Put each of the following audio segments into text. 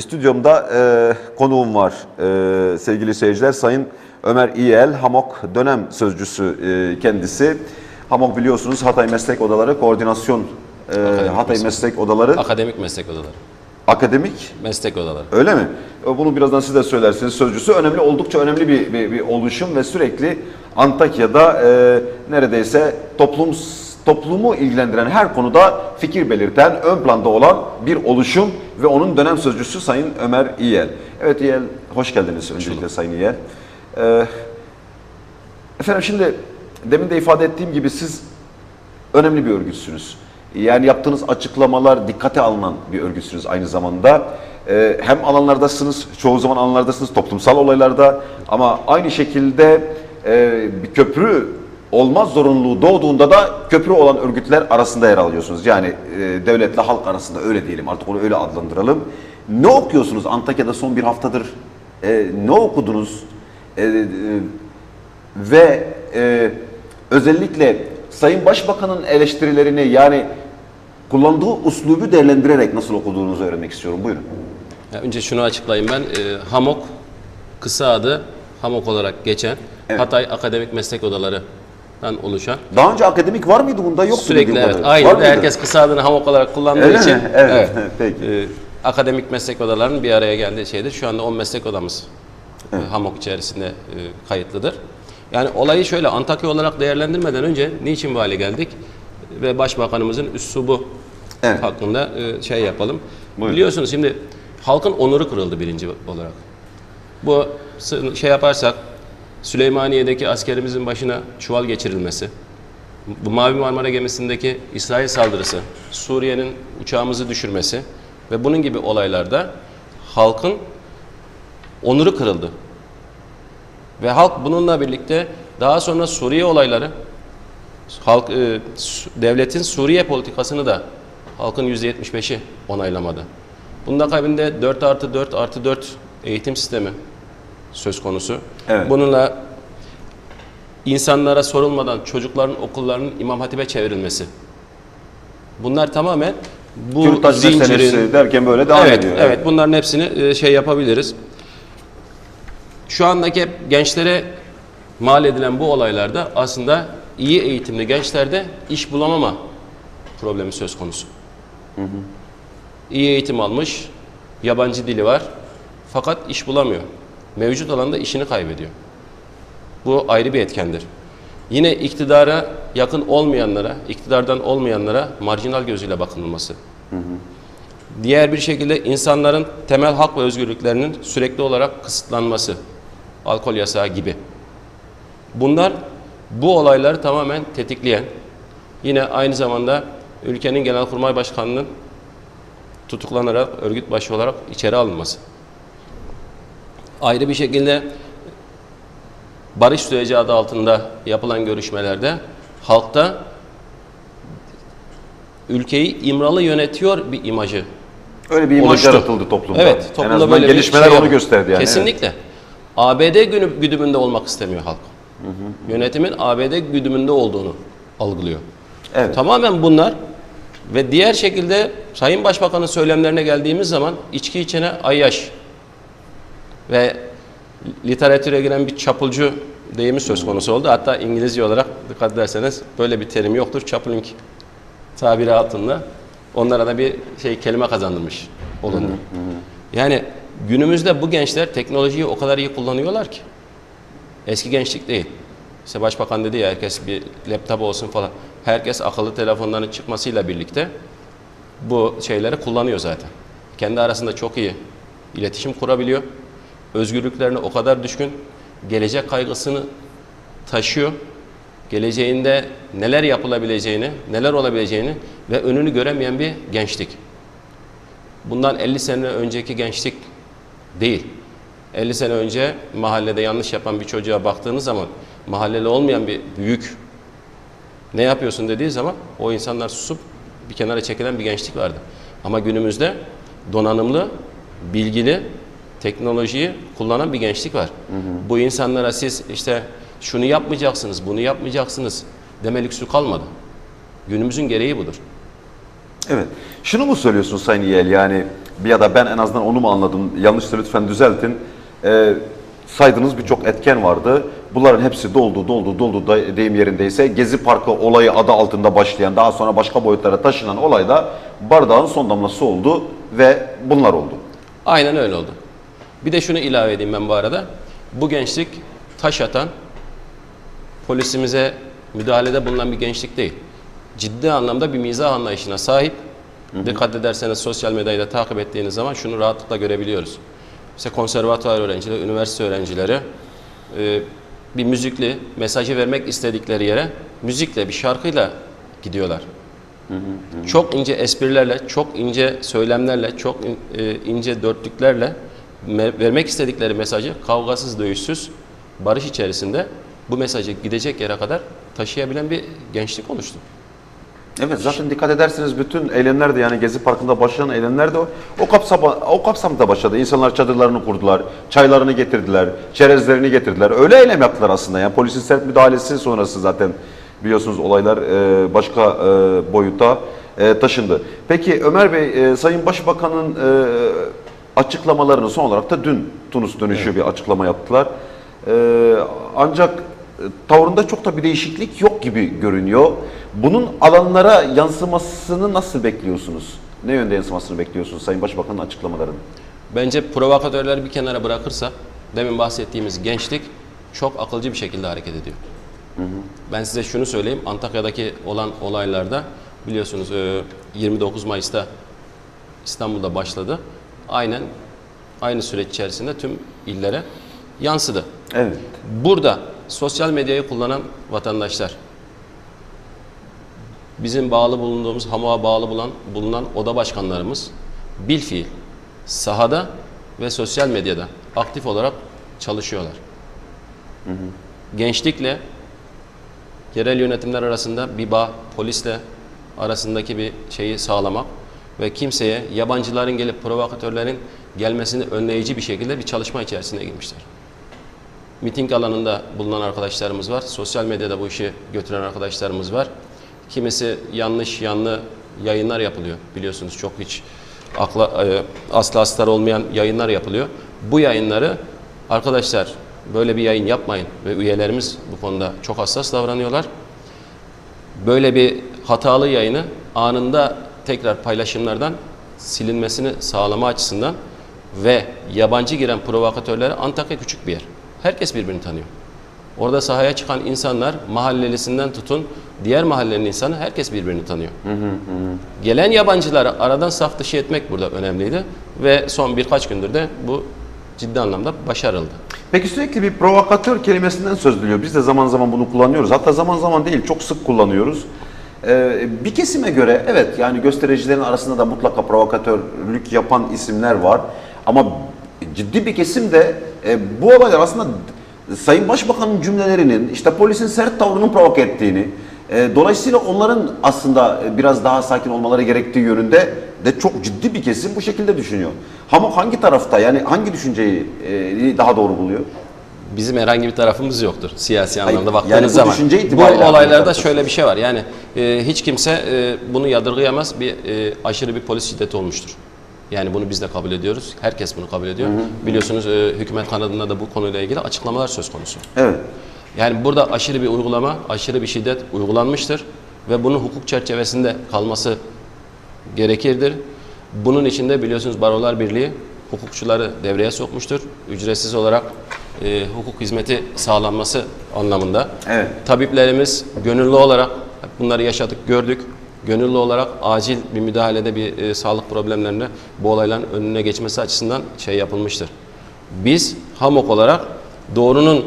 Stüdyomda e, konuğum var e, sevgili seyirciler. Sayın Ömer İyel, Hamok dönem sözcüsü e, kendisi. Hamok biliyorsunuz Hatay Meslek Odaları Koordinasyon, e, Hatay Meslek. Meslek Odaları Akademik meslek odaları. Akademik Meslek odaları. Öyle mi? E, Bunu birazdan siz de söylersiniz sözcüsü. Önemli, oldukça önemli bir, bir, bir oluşum ve sürekli Antakya'da e, neredeyse toplum toplumu ilgilendiren her konuda fikir belirten, ön planda olan bir oluşum ve onun dönem sözcüsü Sayın Ömer İyel. Evet İyel, hoş geldiniz öncelikle Sayın İyel. E, efendim şimdi demin de ifade ettiğim gibi siz önemli bir örgütsünüz. Yani yaptığınız açıklamalar dikkate alınan bir örgütsünüz aynı zamanda. Ee, hem alanlardasınız, çoğu zaman alanlardasınız, toplumsal olaylarda ama aynı şekilde e, bir köprü olmaz zorunluluğu doğduğunda da köprü olan örgütler arasında yer alıyorsunuz. Yani e, devletle halk arasında öyle diyelim artık onu öyle adlandıralım. Ne okuyorsunuz Antakya'da son bir haftadır? e, ne okudunuz? E, e, ve e, özellikle Sayın Başbakan'ın eleştirilerini yani kullandığı uslubu değerlendirerek nasıl okuduğunuzu öğrenmek istiyorum. Buyurun. Ya önce şunu açıklayayım ben. Ee, HAMOK kısa adı HAMOK olarak geçen Evet. Hatay Akademik Meslek Odaları'dan oluşan Daha önce akademik var mıydı bunda? Yoktu sürekli evet aynı herkes kısa adını HAMOK olarak kullandığı Öyle için mi? Evet. Peki. e, akademik meslek odalarının bir araya geldiği şeydir. Şu anda 10 meslek odamız e, HAMOK içerisinde e, kayıtlıdır. Yani olayı şöyle Antakya olarak değerlendirmeden önce niçin bu hale geldik ve Başbakanımızın üslubu Evet. hakkında e, şey yapalım. Buyurun. Biliyorsunuz şimdi halkın onuru kırıldı birinci olarak. Bu şey yaparsak Süleymaniye'deki askerimizin başına çuval geçirilmesi, bu Mavi Marmara gemisindeki İsrail saldırısı, Suriye'nin uçağımızı düşürmesi ve bunun gibi olaylarda halkın onuru kırıldı. Ve halk bununla birlikte daha sonra Suriye olayları, halk e, devletin Suriye politikasını da halkın %75'i onaylamadı. Bunun akabinde 4 artı 4 artı 4 eğitim sistemi söz konusu. Evet. Bununla insanlara sorulmadan çocukların okullarının İmam Hatip'e çevrilmesi. Bunlar tamamen bu Kürtaj zincirin derken böyle devam evet, ediyor. Evet, bunların hepsini e, şey yapabiliriz. Şu andaki gençlere mal edilen bu olaylarda aslında iyi eğitimli gençlerde iş bulamama problemi söz konusu. İyi eğitim almış, yabancı dili var fakat iş bulamıyor. Mevcut alanda işini kaybediyor. Bu ayrı bir etkendir. Yine iktidara yakın olmayanlara, iktidardan olmayanlara marjinal gözüyle bakılması. Diğer bir şekilde insanların temel hak ve özgürlüklerinin sürekli olarak kısıtlanması, alkol yasağı gibi. Bunlar bu olayları tamamen tetikleyen, yine aynı zamanda ülkenin Genelkurmay Başkanı'nın tutuklanarak örgüt başı olarak içeri alınması. Ayrı bir şekilde barış süreci adı altında yapılan görüşmelerde halkta ülkeyi İmralı yönetiyor bir imajı Öyle bir imaj oluştu. yaratıldı toplumda. Evet, en toplumda azından böyle gelişmeler şey onu gösterdi yani. Kesinlikle. ABD günü güdümünde olmak istemiyor halk. Yönetimin ABD güdümünde olduğunu algılıyor. Evet. Tamamen bunlar ve diğer şekilde Sayın Başbakan'ın söylemlerine geldiğimiz zaman içki içene ayyaş ve literatüre giren bir çapulcu deyimi söz konusu oldu. Hatta İngilizce olarak dikkat ederseniz böyle bir terim yoktur. Chapuling tabiri altında onlara da bir şey kelime kazandırmış olundu. Yani günümüzde bu gençler teknolojiyi o kadar iyi kullanıyorlar ki. Eski gençlik değil. İşte başbakan dedi ya herkes bir laptop olsun falan. Herkes akıllı telefonların çıkmasıyla birlikte bu şeyleri kullanıyor zaten. Kendi arasında çok iyi iletişim kurabiliyor. Özgürlüklerine o kadar düşkün, gelecek kaygısını taşıyor. Geleceğinde neler yapılabileceğini, neler olabileceğini ve önünü göremeyen bir gençlik. Bundan 50 sene önceki gençlik değil. 50 sene önce mahallede yanlış yapan bir çocuğa baktığınız zaman mahalleli olmayan bir büyük ne yapıyorsun dediği zaman o insanlar susup bir kenara çekilen bir gençlik vardı. Ama günümüzde donanımlı, bilgili, teknolojiyi kullanan bir gençlik var. Bu insanlara siz işte şunu yapmayacaksınız, bunu yapmayacaksınız deme lüksü kalmadı. Günümüzün gereği budur. Evet. Şunu mu söylüyorsun Sayın Yel yani ya da ben en azından onu mu anladım? Yanlışsa lütfen düzeltin. E, saydığınız birçok etken vardı. Bunların hepsi doldu, doldu, doldu da- deyim yerindeyse Gezi Parkı olayı adı altında başlayan, daha sonra başka boyutlara taşınan olayda bardağın son damlası oldu ve bunlar oldu. Aynen öyle oldu. Bir de şunu ilave edeyim ben bu arada. Bu gençlik taş atan, polisimize müdahalede bulunan bir gençlik değil. Ciddi anlamda bir mizah anlayışına sahip. Dikkat ederseniz sosyal medyayı da takip ettiğiniz zaman şunu rahatlıkla görebiliyoruz. Mesela konservatuvar öğrencileri, üniversite öğrencileri e, bir müzikli mesajı vermek istedikleri yere müzikle, bir şarkıyla gidiyorlar. Çok ince esprilerle, çok ince söylemlerle, çok in- e, ince dörtlüklerle vermek istedikleri mesajı kavgasız, dövüşsüz, barış içerisinde bu mesajı gidecek yere kadar taşıyabilen bir gençlik oluştu. Evet zaten dikkat ederseniz bütün eylemler de yani Gezi Parkı'nda başlayan eylemler de o, o, kapsama, o kapsamda başladı. İnsanlar çadırlarını kurdular, çaylarını getirdiler, çerezlerini getirdiler. Öyle eylem yaptılar aslında. Yani polisin sert müdahalesi sonrası zaten biliyorsunuz olaylar e, başka e, boyuta e, taşındı. Peki Ömer Bey, e, Sayın Başbakan'ın e, açıklamalarını son olarak da dün Tunus dönüşü bir açıklama yaptılar. E, ancak e, tavrında çok da bir değişiklik yok gibi görünüyor. Bunun alanlara yansımasını nasıl bekliyorsunuz? Ne yönde yansımasını bekliyorsunuz Sayın Başbakan'ın açıklamalarının? Bence provokatörleri bir kenara bırakırsa demin bahsettiğimiz gençlik çok akılcı bir şekilde hareket ediyor. Ben size şunu söyleyeyim. Antakya'daki olan olaylarda biliyorsunuz e, 29 Mayıs'ta İstanbul'da başladı. Aynen aynı süreç içerisinde tüm illere yansıdı. Evet. Burada sosyal medyayı kullanan vatandaşlar, bizim bağlı bulunduğumuz, HAMU'a bağlı bulunan, bulunan oda başkanlarımız bilfiil sahada ve sosyal medyada aktif olarak çalışıyorlar. Gençlikle yerel yönetimler arasında bir bağ, polisle arasındaki bir şeyi sağlamak ve kimseye yabancıların gelip provokatörlerin gelmesini önleyici bir şekilde bir çalışma içerisine girmişler. Miting alanında bulunan arkadaşlarımız var. Sosyal medyada bu işi götüren arkadaşlarımız var. Kimisi yanlış yanlı yayınlar yapılıyor. Biliyorsunuz çok hiç akla, e, asla astar olmayan yayınlar yapılıyor. Bu yayınları arkadaşlar böyle bir yayın yapmayın ve üyelerimiz bu konuda çok hassas davranıyorlar. Böyle bir hatalı yayını anında tekrar paylaşımlardan silinmesini sağlama açısından ve yabancı giren provokatörlere Antakya küçük bir yer. Herkes birbirini tanıyor. Orada sahaya çıkan insanlar mahallelisinden tutun diğer mahallenin insanı herkes birbirini tanıyor. Gelen yabancıları aradan saf dışı etmek burada önemliydi ve son birkaç gündür de bu ciddi anlamda başarıldı. Peki sürekli bir provokatör kelimesinden söz ediliyor. Biz de zaman zaman bunu kullanıyoruz. Hatta zaman zaman değil çok sık kullanıyoruz. Ee, bir kesime göre evet yani göstericilerin arasında da mutlaka provokatörlük yapan isimler var. Ama ciddi bir kesim de e, bu olaylar aslında Sayın Başbakan'ın cümlelerinin işte polisin sert tavrının provoke ettiğini e, dolayısıyla onların aslında e, biraz daha sakin olmaları gerektiği yönünde de çok ciddi bir kesim bu şekilde düşünüyor. Ama hangi tarafta yani hangi düşünceyi e, daha doğru buluyor? Bizim herhangi bir tarafımız yoktur siyasi Hayır, anlamda baktığınız yani bu zaman. düşünce Bu itibariyle olaylarda anlamda şöyle bir şey var. Yani e, hiç kimse e, bunu yadırgayamaz. Bir e, aşırı bir polis şiddeti olmuştur. Yani bunu biz de kabul ediyoruz. Herkes bunu kabul ediyor. Biliyorsunuz e, hükümet kanadında da bu konuyla ilgili açıklamalar söz konusu. Evet. Yani burada aşırı bir uygulama, aşırı bir şiddet uygulanmıştır ve bunun hukuk çerçevesinde kalması gerekirdir. Bunun içinde biliyorsunuz Barolar Birliği hukukçuları devreye sokmuştur. Ücretsiz olarak e, hukuk hizmeti sağlanması anlamında. Evet. Tabiplerimiz gönüllü olarak bunları yaşadık, gördük. Gönüllü olarak acil bir müdahalede bir e, sağlık problemlerine bu olayların önüne geçmesi açısından şey yapılmıştır. Biz HAMOK olarak doğrunun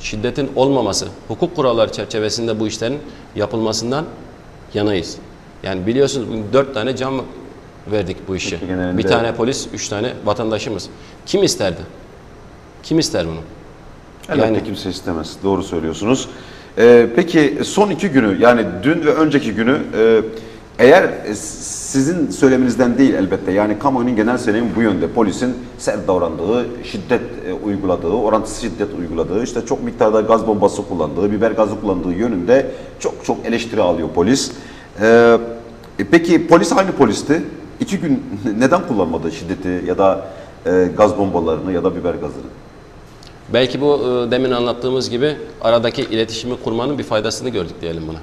şiddetin olmaması, hukuk kuralları çerçevesinde bu işlerin yapılmasından yanayız. Yani biliyorsunuz bugün dört tane can verdik bu işi. Bir tane polis, üç tane vatandaşımız. Kim isterdi? Kim ister bunu? Elbette Yani- kimse istemez. Doğru söylüyorsunuz. Ee, peki son iki günü yani dün ve önceki günü e, eğer sizin söyleminizden değil elbette yani kamuoyunun genel söylemi bu yönde polisin sert davrandığı, şiddet e, uyguladığı, orantısız şiddet uyguladığı, işte çok miktarda gaz bombası kullandığı, biber gazı kullandığı yönünde çok çok eleştiri alıyor polis. Ee, e, peki polis aynı polisti. iki gün neden kullanmadı şiddeti ya da e, gaz bombalarını ya da biber gazını? Belki bu e, demin anlattığımız gibi aradaki iletişimi kurmanın bir faydasını gördük diyelim buna.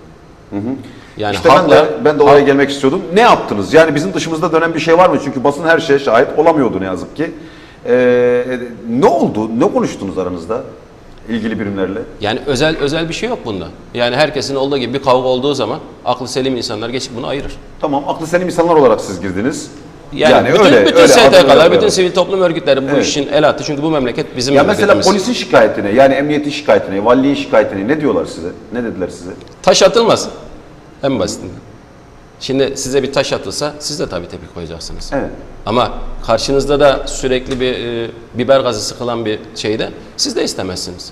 Yani İşte ben halkla- de, ben de oraya gelmek istiyordum. Ne yaptınız? Yani bizim dışımızda dönen bir şey var mı? Çünkü basın her şeye şahit olamıyordu ne yazık ki. Ee, ne oldu? Ne konuştunuz aranızda ilgili birimlerle? Yani özel özel bir şey yok bunda. Yani herkesin olduğu gibi bir kavga olduğu zaman aklı selim insanlar geçip bunu ayırır. Tamam, aklı selim insanlar olarak siz girdiniz. Yani, bütün, öyle, bütün öyle, STK'lar, bütün sivil toplum örgütleri bu Evet. işin el attı. Çünkü bu memleket bizim Ya mesela memleketimiz. polisin şikayetine, yani emniyetin şikayetine, valiliğin şikayetine ne diyorlar size? Ne dediler size? Taş atılmasın. En basitinden. Şimdi size bir taş atılsa siz de tabii tepki koyacaksınız. Evet. Ama karşınızda da sürekli bir e, biber gazı sıkılan bir şeyde siz de istemezsiniz.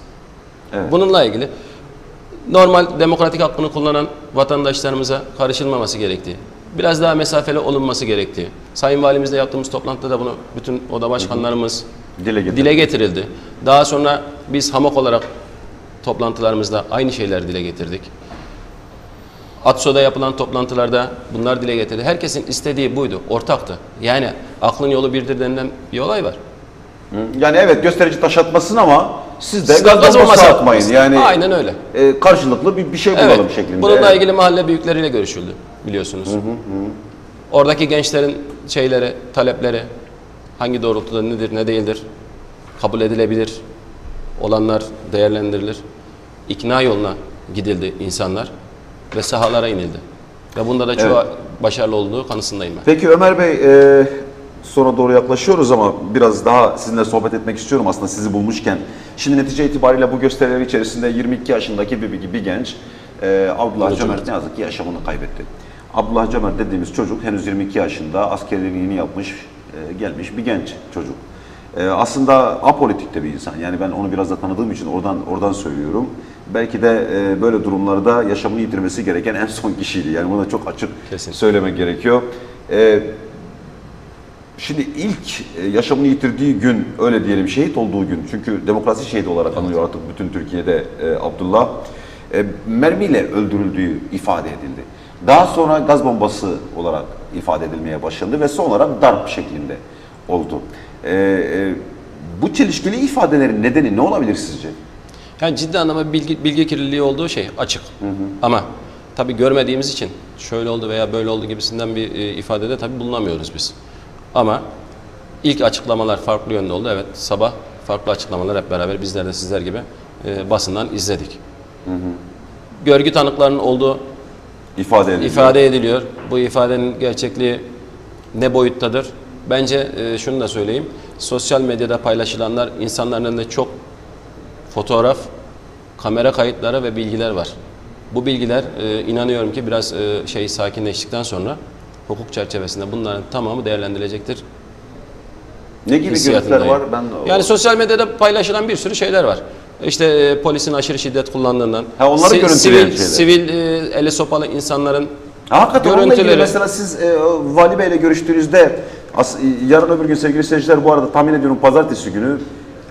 Evet. Bununla ilgili normal demokratik hakkını kullanan vatandaşlarımıza karışılmaması gerektiği, biraz daha mesafeli olunması gerektiği, Sayın Valimizle yaptığımız toplantıda da bunu bütün oda başkanlarımız Dile getir. dile getirildi. Daha sonra biz hamak olarak toplantılarımızda aynı şeyler dile getirdik. ATSO'da yapılan toplantılarda bunlar dile getirildi. Herkesin istediği buydu, ortaktı. Yani aklın yolu birdir denilen bir olay var. Yani evet gösterici taş atmasın ama siz de Siz de gaz gaz bombası bombası atmayın. Yani Aynen öyle. e, karşılıklı bir, bir şey Evet. bulalım şeklinde. Bununla Evet. ilgili mahalle büyükleriyle görüşüldü biliyorsunuz. Oradaki gençlerin şeyleri, talepleri hangi doğrultuda nedir, ne değildir? Kabul edilebilir olanlar değerlendirilir. İkna yoluna gidildi insanlar ve sahalara inildi. Ve bunda da çoğu başarılı olduğu kanısındayım ben. Peki Ömer Bey e, sona doğru yaklaşıyoruz ama biraz daha sizinle sohbet etmek istiyorum aslında sizi bulmuşken. Şimdi netice itibariyle bu gösteriler içerisinde 22 yaşındaki bir, bir, bir genç e, Abdullah Abdullah Cömert ne yazık ki yaşamını kaybetti. Abdullah Cömert dediğimiz çocuk henüz 22 yaşında askerliğini yeni yapmış e, gelmiş bir genç çocuk. E, aslında apolitik de bir insan. Yani ben onu biraz da tanıdığım için oradan oradan söylüyorum. Belki de e, böyle durumlarda yaşamını yitirmesi gereken en son kişiydi. Yani bunu da çok açık Kesin. söylemek gerekiyor. E, Şimdi ilk yaşamını yitirdiği gün öyle diyelim şehit olduğu gün çünkü demokrasi şehidi olarak anılıyor artık bütün Türkiye'de e, Abdullah e, mermiyle öldürüldüğü ifade edildi. Daha sonra gaz bombası olarak ifade edilmeye başlandı ve son olarak darp şeklinde oldu. E, e, bu çelişkili ifadelerin nedeni ne olabilir sizce? Yani ciddi anlamda bilgi, bilgi kirliliği olduğu şey açık. Ama tabii görmediğimiz için şöyle oldu veya böyle oldu gibisinden bir e, ifadede tabii bulunamıyoruz biz. Ama ilk açıklamalar farklı yönde oldu. Evet sabah farklı açıklamalar hep beraber bizler de sizler gibi e, basından izledik. Görgü tanıklarının olduğu İfade edildi. ifade ediliyor. Bu ifadenin gerçekliği ne boyuttadır? Bence e, şunu da söyleyeyim. Sosyal medyada paylaşılanlar insanların önünde çok fotoğraf, kamera kayıtları ve bilgiler var. Bu bilgiler e, inanıyorum ki biraz e, şey sakinleştikten sonra hukuk çerçevesinde bunların tamamı değerlendirilecektir. Ne gibi hissiyatındayım. görüntüler var? Ben Yani sosyal medyada paylaşılan bir sürü şeyler var. İşte e, polisin aşırı şiddet kullandığından, Ha, onları görüntüleyen sivil, sivil e, eli sopalı insanların Ha, Hakikaten onunla ilgili görüntüleri- mesela siz e, Vali Bey'le görüştüğünüzde as- yarın öbür gün sevgili seyirciler bu arada tahmin ediyorum pazartesi günü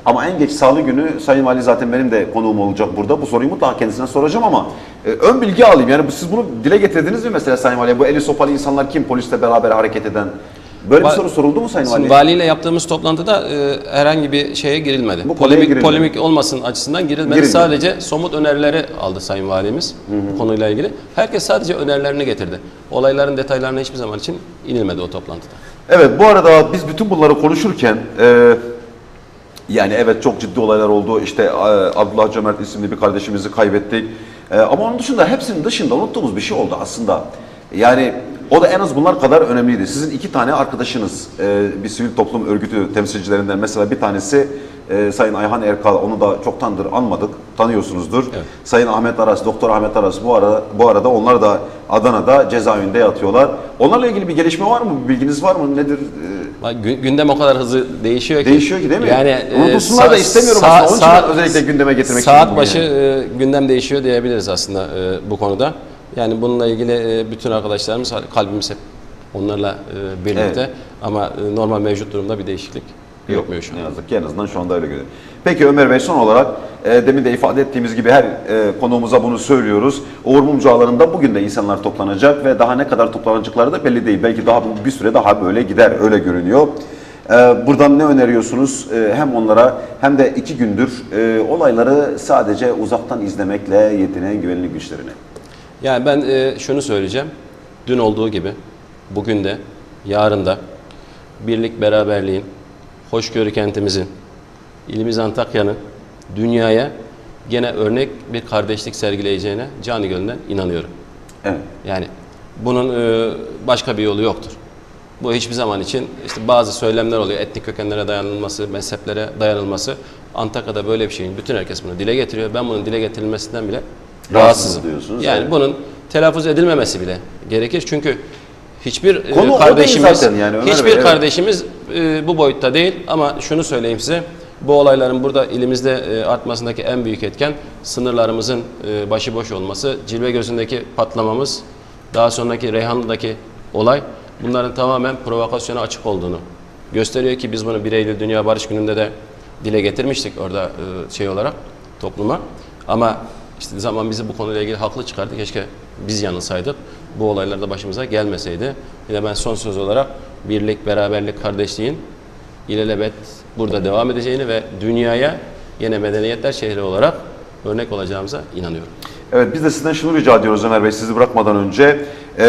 ama en geç salı günü Sayın Vali zaten benim de konuğum olacak burada. Bu soruyu mutlaka kendisine soracağım ama e, ön bilgi alayım. Yani siz bunu dile getirdiniz mi mesela Sayın Vali'ye? Bu eli sopalı insanlar kim? Polisle beraber hareket eden. Böyle bir Va- soru soruldu mu Sayın Şimdi Vali? valiyle yaptığımız toplantıda e, herhangi bir şeye girilmedi. Bu konuya polemik girilmedi. polemik olmasın açısından girilmedi. Girilmedi. Sadece somut önerileri aldı Sayın Valimiz bu konuyla ilgili. Herkes sadece önerilerini getirdi. Olayların detaylarına hiçbir zaman için inilmedi o toplantıda. Evet bu arada biz bütün bunları konuşurken e, yani evet çok ciddi olaylar oldu. İşte e, Abdullah Cömert isimli bir kardeşimizi kaybettik. E, ama onun dışında hepsinin dışında unuttuğumuz bir şey oldu aslında. Yani o da en az bunlar kadar önemliydi. Sizin iki tane arkadaşınız e, bir sivil toplum örgütü temsilcilerinden mesela bir tanesi e, Sayın Ayhan Erkal onu da çoktandır anmadık. Tanıyorsunuzdur. Evet. Sayın Ahmet Aras, Doktor Ahmet Aras bu arada bu arada onlar da Adana'da cezaevinde yatıyorlar. Onlarla ilgili bir gelişme var mı? Bilginiz var mı? Nedir? E, gü- Gündem o kadar hızlı değişiyor ki. Değişiyor ki değil mi? Yani e, Unutulsunlar da istemiyorum sa- aslında. Onun için saat- özellikle gündeme getirmek Saat bunu başı yani. e, gündem değişiyor diyebiliriz aslında e, bu konuda. Yani bununla ilgili e, bütün arkadaşlarımız kalbimiz hep onlarla e, birlikte Evet. ama e, normal mevcut durumda bir değişiklik Yokmuyor şu an. Ne yazık ki en azından şu anda öyle görünüyor. Peki Ömer Bey son olarak e, demin de ifade ettiğimiz gibi her e, konuğumuza bunu söylüyoruz. Uğur Mumcu Ağları'nda bugün de insanlar toplanacak ve daha ne kadar toplanacakları da belli değil. Belki daha bir süre daha böyle gider öyle görünüyor. E, buradan ne öneriyorsunuz E, hem onlara hem de iki gündür e, olayları sadece uzaktan izlemekle yetinen güvenlik güçlerine? Yani ben e, şunu söyleyeceğim. Dün olduğu gibi bugün de yarın da birlik beraberliğin, hoşgörü kentimizin, ilimiz Antakya'nın dünyaya gene örnek bir kardeşlik sergileyeceğine canı gönülden inanıyorum. Evet. Yani bunun e, başka bir yolu yoktur. Bu hiçbir zaman için işte bazı söylemler oluyor. Etnik kökenlere dayanılması, mezheplere dayanılması. Antakya'da böyle bir şeyin bütün herkes bunu dile getiriyor. Ben bunun dile getirilmesinden bile rahatsızım. diyorsunuz, Yani evet. bunun telaffuz edilmemesi bile gerekir. Çünkü hiçbir e, Konu kardeşimiz yani Ömer hiçbir Bey, evet. kardeşimiz e, bu boyutta değil ama şunu söyleyeyim size. Bu olayların burada ilimizde e, artmasındaki en büyük etken sınırlarımızın e, başıboş olması, cilve gözündeki patlamamız, daha sonraki Reyhanlı'daki olay bunların tamamen provokasyona açık olduğunu gösteriyor ki biz bunu 1 Eylül Dünya Barış Günü'nde de dile getirmiştik orada e, şey olarak topluma. Ama işte zaman bizi bu konuyla ilgili haklı çıkardı. Keşke biz yanılsaydık. Bu olaylar da başımıza gelmeseydi. Yine ben son söz olarak birlik, beraberlik, kardeşliğin ilelebet burada devam edeceğini ve dünyaya yine medeniyetler şehri olarak örnek olacağımıza inanıyorum. Evet biz de sizden şunu rica ediyoruz Ömer Bey sizi bırakmadan önce. Ee,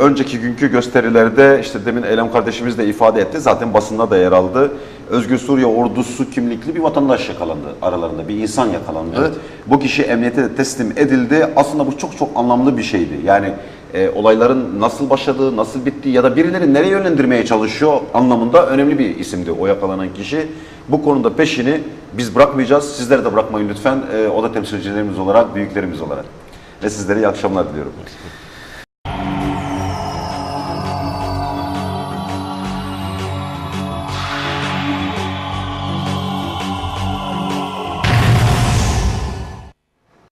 önceki günkü gösterilerde işte demin Eylem kardeşimiz de ifade etti zaten basında da yer aldı. Özgür Suriye ordusu kimlikli bir vatandaş yakalandı aralarında bir insan yakalandı. Bu kişi emniyete de teslim edildi. Aslında bu çok çok anlamlı bir şeydi. Yani e, olayların nasıl başladığı, nasıl bittiği ya da birileri nereye yönlendirmeye çalışıyor anlamında önemli bir isimdi o yakalanan kişi. Bu konuda peşini biz bırakmayacağız. Sizler de bırakmayın lütfen. E, o da temsilcilerimiz olarak, büyüklerimiz olarak. Ve sizlere iyi akşamlar diliyorum.